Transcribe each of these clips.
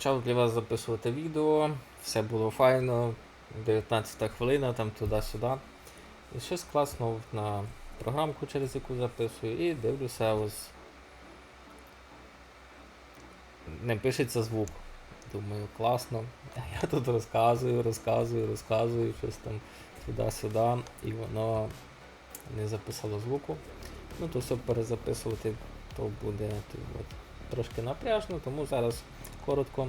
почав для вас записувати відео, все було файно, 19 хвилина, там туди-сюди. І щось класно на програмку, через яку записую, і дивлюся ось. Не пишеться звук. Думаю, класно. Я тут розказую, розказую, розказую, щось там туди-сюди, і воно не записало звуку. Ну, то все перезаписувати, то буде от, трошки напряжно, тому зараз коротко.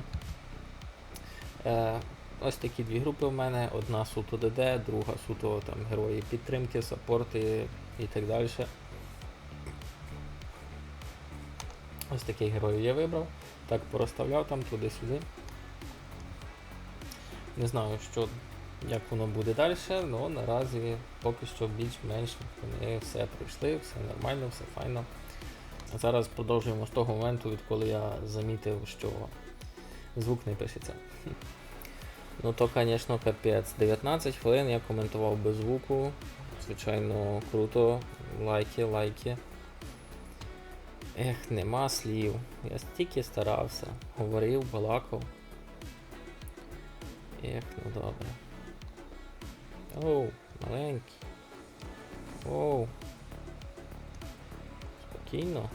Е, ось такі дві групи в мене. Одна суто ДД, друга суто там, герої підтримки, саппорти і так далі. Ось такий герой я вибрав. Так порозставляв там туди-сюди. Не знаю, що, як воно буде далі, але наразі поки що більш-менш вони все пройшли, все нормально, все файно. Зараз продовжуємо з того моменту, відколи я замітив, що звук не пишеться. Ну то, звісно, капець. 19 хвилин я коментував без звуку. Звичайно, круто. Лайки, лайки. Ех, нема слів. Я стільки старався. Говорив, балакав. Ех, ну добре. Оу, маленький. Оу. Спокійно.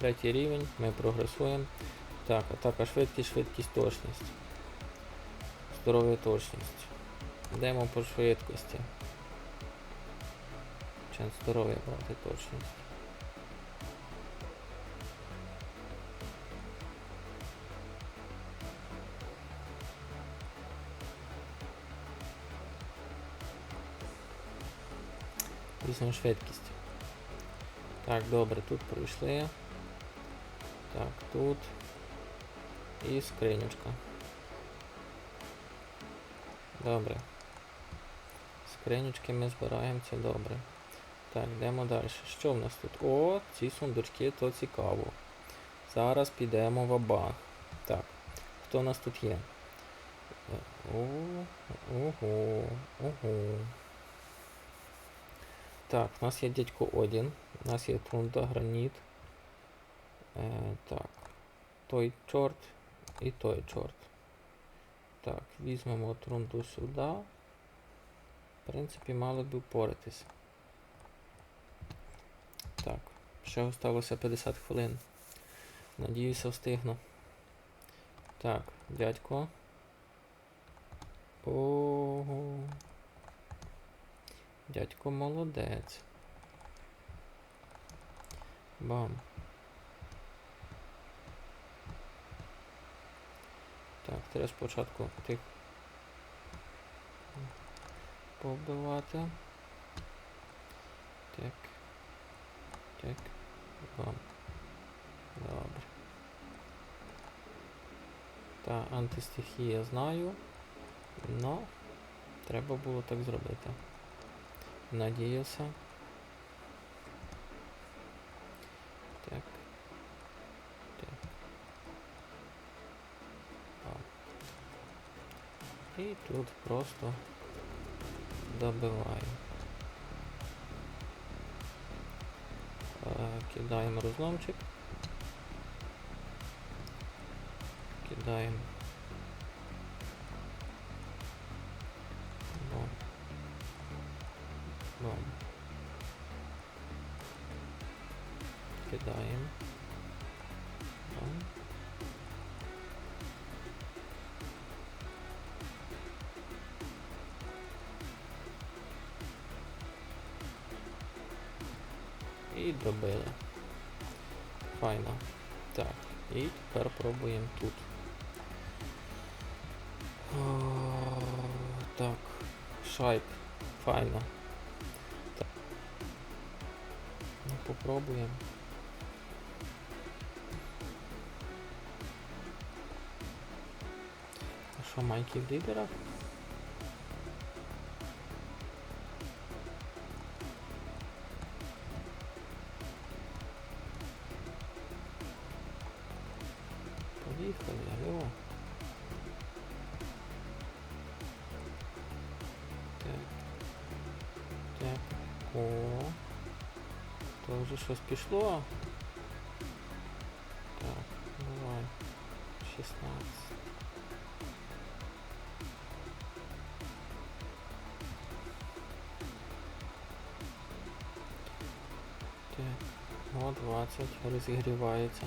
Третій рівень, ми прогресуємо. Так, атака швидкість, швидкість, точність. Здоров'я точність. Йдемо по швидкості. Чи здоров'я брати точність. Візьмемо швидкість. Так, добре, тут пройшли. Так, тут. І скринючка. Добре. Скринючки ми збираємо, це добре. Так, йдемо далі. Що в нас тут? О, ці сундучки, то цікаво. Зараз підемо в абанк. Так, хто у нас тут є? Е, ого, ого. Так, у нас є дядько Один, у нас є Трунда, Граніт. Е, так. Той чорт і той чорт. Так, візьмемо Трунду сюди. В принципі, мали б впоратись. Так, ще осталося 50 хвилин. Надіюся, встигну. Так, дядько. Ого. Дядько молодець. Бам. Так, треба спочатку тих побивати. Так. Так. Добре. Та антистихія знаю. Но треба було так зробити. Надіявся. І тут просто добиваємо. Е, Кидаємо розломчик. Кидаємо. Так, і тепер пробуємо тут. О, так, шайк. Файно. Так. Ну, попробуємо. Що, майки в лідерах? То вже щось пішло. Так, давай. 16. Так, о, 20 розігрівається.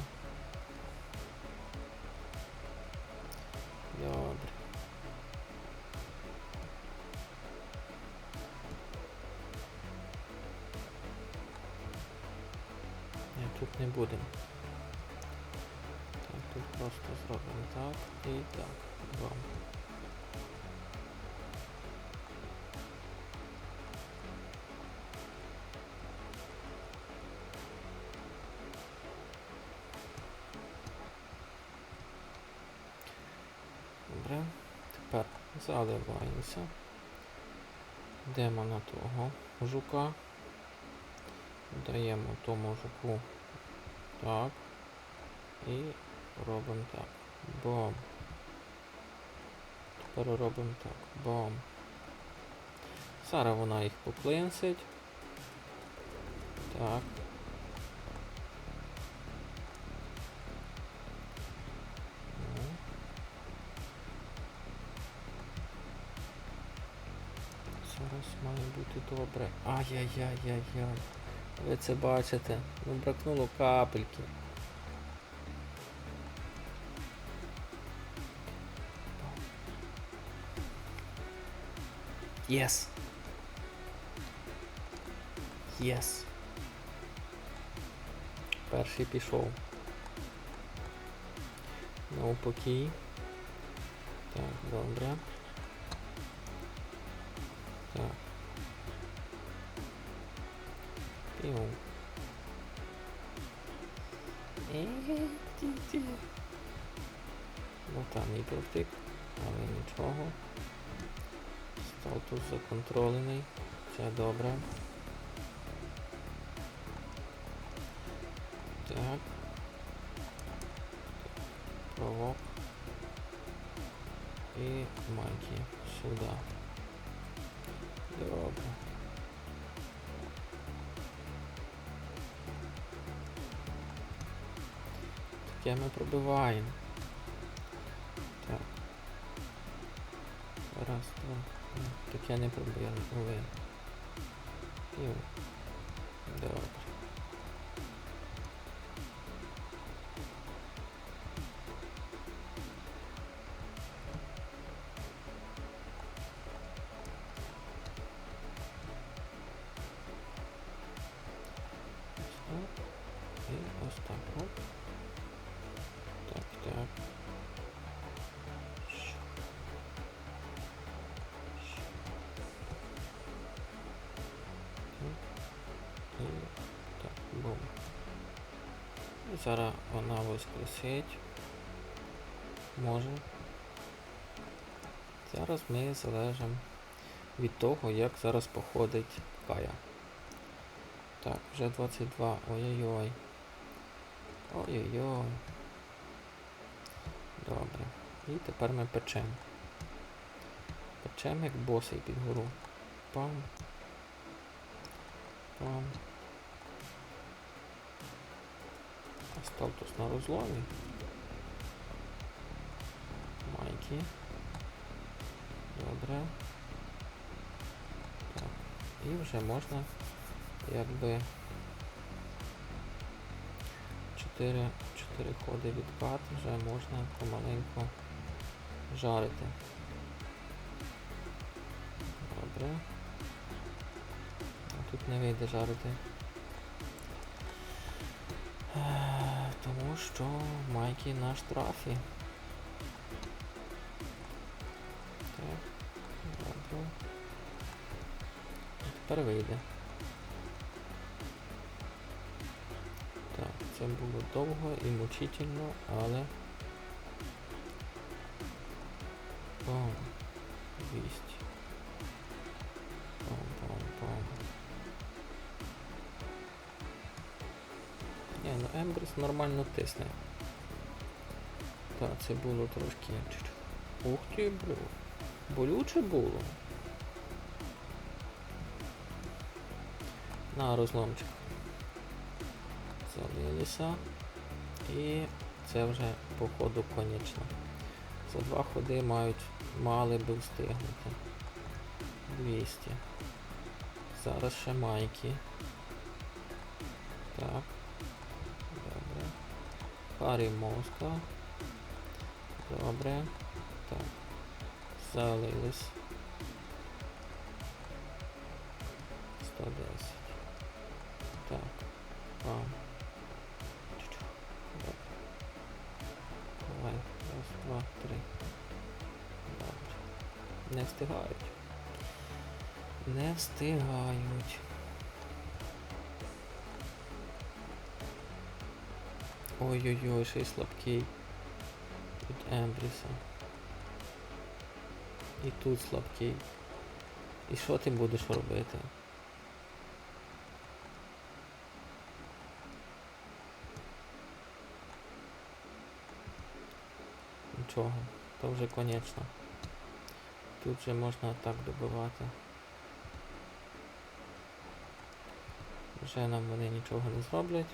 Заливаємося. Йдемо на того жука. Даємо тому жуку так. І робимо так. Бом. Тепер робимо так. Бом. Зараз вона їх поклинсить. Так. Зараз має бути добре. Ай-яй-яй-яй-яй. Ви це бачите? Ну бракнуло капельки. Єс. Єс. Перший пішов. Навпаки. Так, добре. Ну там і провтик, але нічого. Став тут законтролений. Це добре. Так. Провок. І майки сюди. Ми пробиваємо. Так. Раз, два. Так я не пробили. Уве. Пів. Зараз вона воскресить. Може. Зараз ми залежимо від того, як зараз походить Кая. Так, вже 22. Ой-ой-ой. Ой-ой-ой. Добре. І тепер ми печемо. Печемо як босий під гору. Пам. Пам. Сталтус на розломі. Майки. Добре. Так. І вже можна якби 4, 4 ходи відкат вже можна помаленьку жарити. Добре. А тут не вийде жарити. Тому що майки на штрафі. Так, добре. Тепер вийде. Так, це було довго і мучительно, але Пам. Нормально тисне. Так, це було трошки. Ух ти, блю. Болюче було. На розломчик. Залилися. І це вже походу конечно. За два ходи мають мали би встигнути. 200. Зараз ще майки. Так. Харі мозка. Добре. Так. Залились. 110. Так. Чу-чу. Давай. Раз, два, три. Добре. Не встигають. Не встигають. Ой-ой-ой, ще й слабкий. Тут Ембріса. І тут слабкий. І що ти будеш робити? Нічого, то вже конечно. Тут вже можна так добивати. Вже нам вони нічого не зроблять.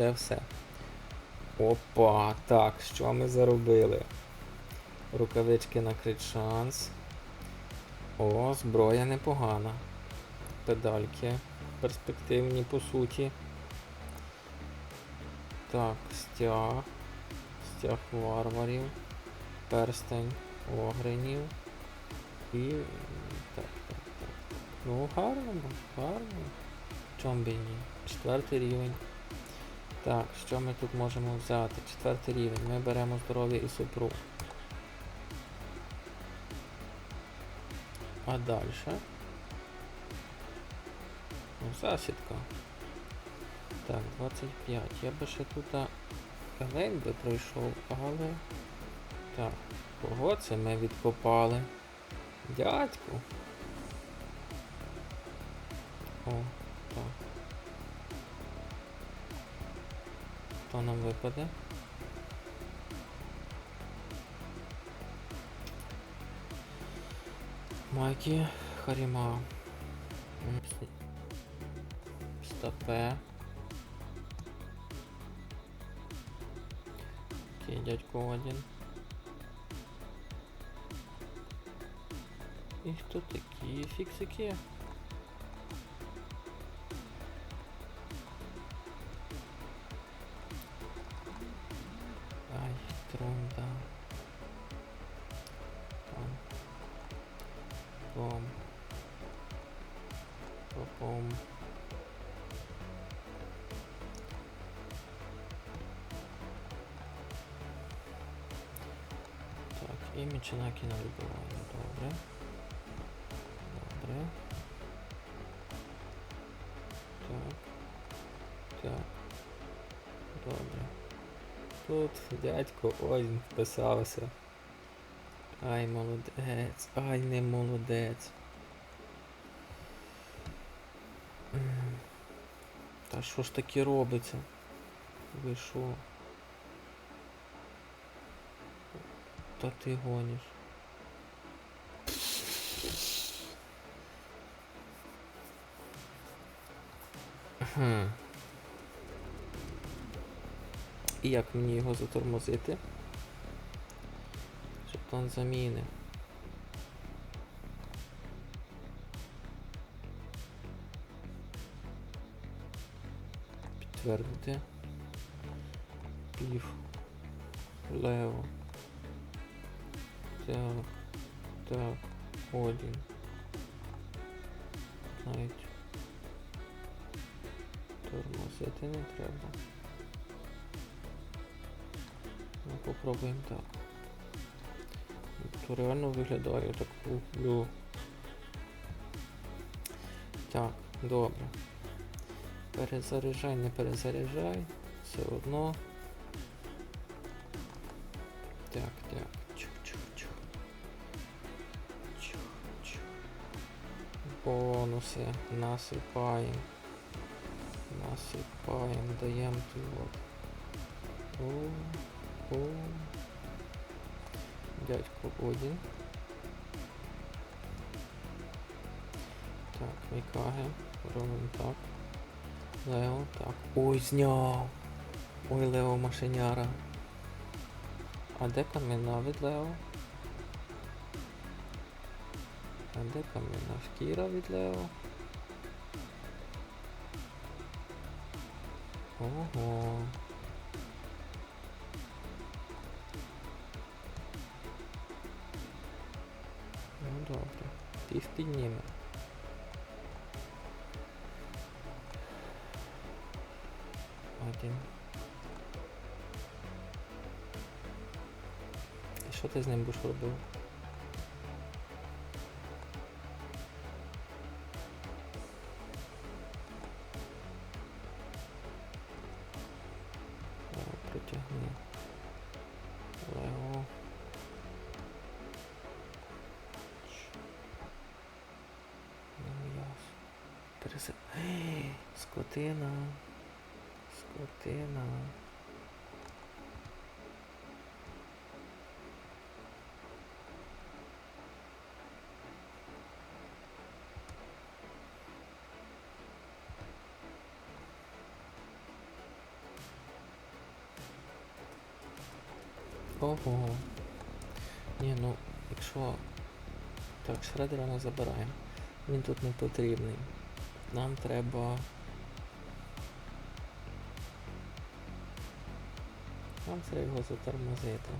Це все. Опа, так, що ми заробили? Рукавички на крит шанс. О, зброя непогана. Педальки перспективні по суті. Так, стяг. Стяг варварів. Перстень огренів. І. Так, так, так. Ну, гарно, гарно. Чом би ні? Четвертий рівень. Так, що ми тут можемо взяти? Четвертий рівень. Ми беремо здоров'я і супру. А далі? Ну, засідка. Так, 25. Я би ще тут лень би пройшов, але... Так, кого це ми відкопали? Дядьку. О, Хто нам випаде? Майки Харіма. Стопе. Окей, дядько один. І хто такі фіксики? І мічинаки на вибивання. Добре. Добре. Так. Так. Добре. Тут дядько ой вписався. Ай, молодець, ай, не молодець. Та що ж таке робиться? Ви що? Та ти гониш. Хм. І як мені його затормозити? Жетон заміни. Підтвердити. Пів. Лево. Так. Так. Один. Навіть. Тормозити не треба. Ну, попробуємо так. То реально виглядає так люблю. Так, Добре. Перезаряджай, не перезаряджай. Все одно. Так, Бонуси насипаємо. Насипаємо, даємо тут. О, о. Дядько Одін. Так, Мікаге. Робимо так. Лео, так. Ой, зняв! Ой, Лео машиняра. А де кам'яна від Лео? А де кам'яна шкіра від Лео? Ого. Ну добре. Пів підніме. Один. І що ти з ним будеш робив? Пересе... Ей, Скотина. Скотина. Ого. Ні, ну, якщо... Так, шредера не забираємо. Він тут не потрібний. Нам треба. Нам треба його затормозити.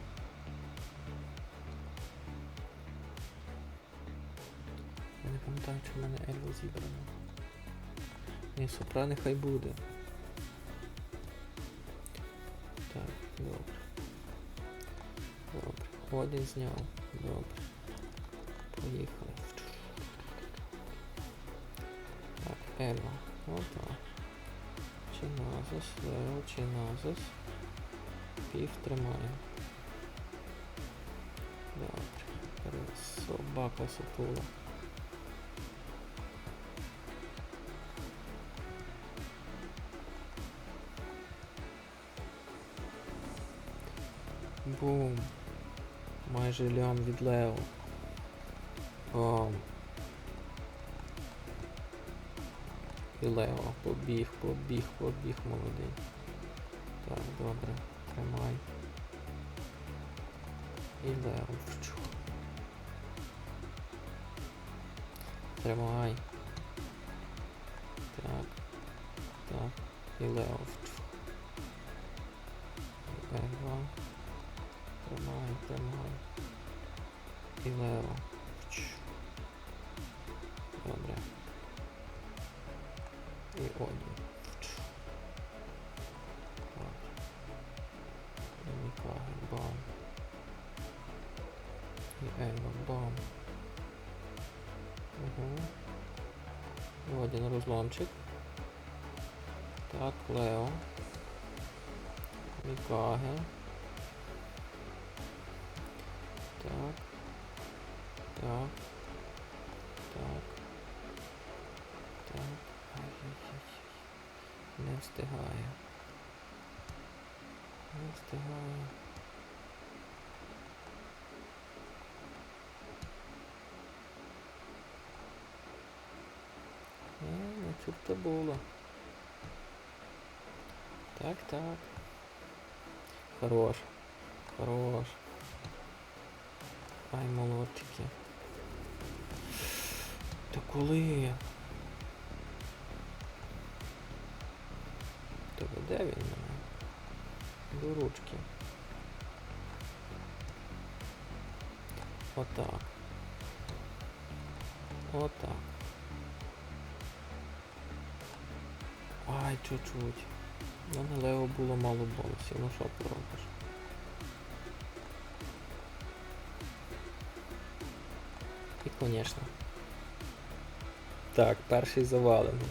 Я не пам'ятаю, чи в мене Ельво зібрано. Ні, сопра нехай буде. Так, добре. Добре. Один зняв. Добре. Поїхали. Ельва. Опа. Чиназис, Лео, Чиназис. Пів тримає. Добре. Собака сутула. Бум. Майже лям від Лео. Бам. І Лео. Побіг, побіг, побіг, молодий. Так, добре. Тримай. І Лео. Вчу. Тримай. Так. Так. І. Ельва. Тримай, тримай. І Лео. І. Так, Лео. Мікаге. Не було. Так, так. Хорош. Хорош. Ай, молодчики. Та коли? Та де він мене? До ручки. Отак. Отак. Ай, чуть-чуть. Ну, на Лео було мало бонусів, ну що поробиш? І, звісно. Так, перший завалений.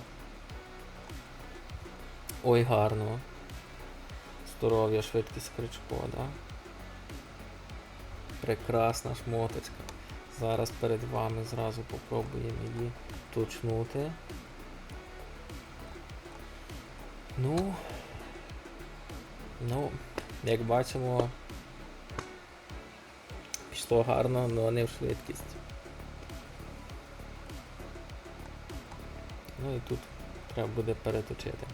Ой, гарно. Здоров'я, швидкість крючко, да? Прекрасна шмоточка. Зараз перед вами зразу попробуємо її точнути. Ну. Ну, як бачимо, пішло гарно, але не в швидкість. Ну і тут треба буде переточити.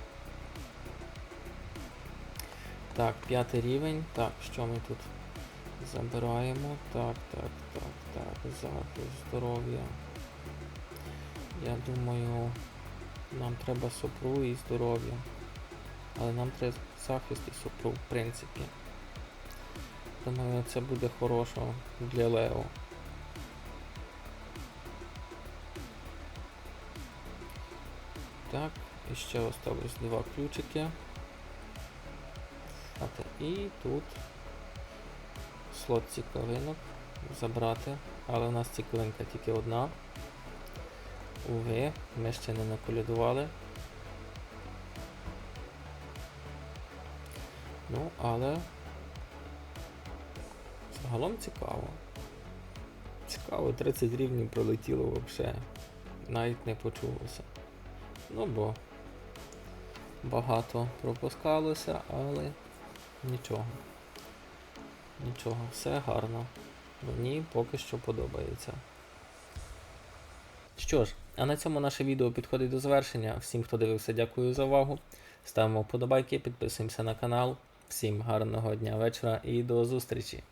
Так, п'ятий рівень. Так, що ми тут забираємо? Так, так, так, так, захист здоров'я. Я думаю, нам треба сопру і здоров'я. Але нам треба захист і сопру, в принципі. Думаю, це буде хорошо для Лео. Так, і ще осталось два ключики. І тут слот цікавинок забрати. Але у нас цікавинка тільки одна. Уви, ми ще не наколядували. Ну, але загалом цікаво. Цікаво, 30 рівнів пролетіло взагалі. Навіть не почулося. Ну бо багато пропускалося, але нічого. Нічого, все гарно. Мені поки що подобається. Що ж, а на цьому наше відео підходить до завершення. Всім, хто дивився, дякую за увагу. Ставимо вподобайки, підписуємося на канал. Всім гарного дня, вечора і до зустрічі!